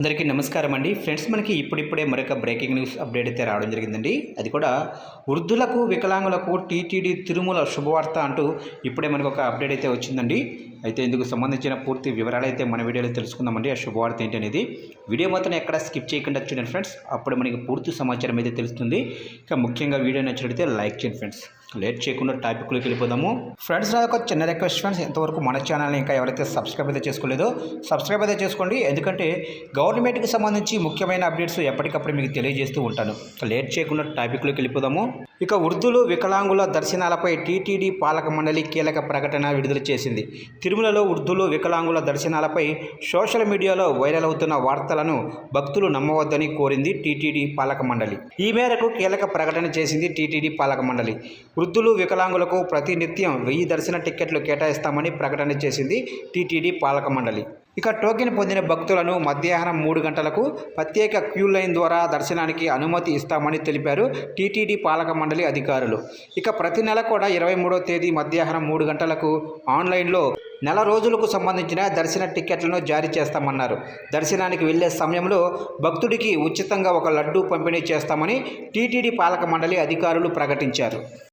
అందరికీ నమస్కారం అండి. ఫ్రెండ్స్ మనకి ఇప్పుడిప్పుడే మరొక బ్రేకింగ్ న్యూస్ అప్డేట్ అయితే రావడం జరిగిందండి. అది కూడా వృద్ధులకు వికలాంగులకు టీటీడీ తిరుమల శుభవార్త అంటూ ఇప్పుడే మనకు ఒక అప్డేట్ అయితే వచ్చిందండి. అయితే ఇందుకు సంబంధించిన పూర్తి వివరాలు అయితే మన వీడియోలో తెలుసుకుందామండి. ఆ శుభవార్త ఏంటి అనేది వీడియో మాత్రం ఎక్కడ స్కిప్ చేయకుండా చూడండి ఫ్రెండ్స్. అప్పుడు మనకి పూర్తి సమాచారం అయితే తెలుస్తుంది. ఇక ముఖ్యంగా వీడియో నచ్చినట్లయితే లైక్ చేయండి ఫ్రెండ్స్. లేట్ చేయకుండా టాపిక్లోకి వెళ్ళిపోదాము. ఫ్రెండ్స్ నాకు చిన్న రిక్వెస్ట్ ఫ్రెండ్స్ ఇంతవరకు మన ఛానల్ని ఇంకా ఎవరైతే సబ్స్క్రైబ్ అయితే చేసుకోలేదో సబ్స్క్రైబ్ అయితే చేసుకోండి. ఎందుకంటే గవర్నమెంట్కి సంబంధించి ముఖ్యమైన అప్డేట్స్ ఎప్పటికప్పుడు మీకు తెలియజేస్తూ ఉంటాను. లేట్ చేయకుండా టాపిక్లోకి వెళ్ళిపోదాము. ఇక వృద్ధులు వికలాంగుల దర్శనాలపై టీటీడీ పాలక మండలి కీలక ప్రకటన విడుదల చేసింది. తిరుమలలో ఉర్దూలు వికలాంగుల దర్శనాలపై సోషల్ మీడియాలో వైరల్ అవుతున్న వార్తలను భక్తులు నమ్మవద్దని కోరింది టీటీడీ పాలక మండలి. ఈ మేరకు కీలక ప్రకటన చేసింది టీటీడీ పాలక మండలి. వృద్ధులు వికలాంగులకు ప్రతినిత్యం వెయ్యి దర్శన టిక్కెట్లు కేటాయిస్తామని ప్రకటన చేసింది టీటీడీ పాలక మండలి. ఇక టోకెన్ పొందిన భక్తులను మధ్యాహ్నం మూడు గంటలకు ప్రత్యేక క్యూ లైన్ ద్వారా దర్శనానికి అనుమతి ఇస్తామని తెలిపారు టీటీడీ పాలక మండలి అధికారులు. ఇక ప్రతి నెల కూడా ఇరవై మూడో తేదీ మధ్యాహ్నం మూడు గంటలకు ఆన్లైన్లో నెల రోజులకు సంబంధించిన దర్శన టిక్కెట్లను జారీ చేస్తామన్నారు. దర్శనానికి వెళ్ళే సమయంలో భక్తుడికి ఉచితంగా ఒక లడ్డూ పంపిణీ చేస్తామని టీటీడీ పాలక మండలి అధికారులు ప్రకటించారు.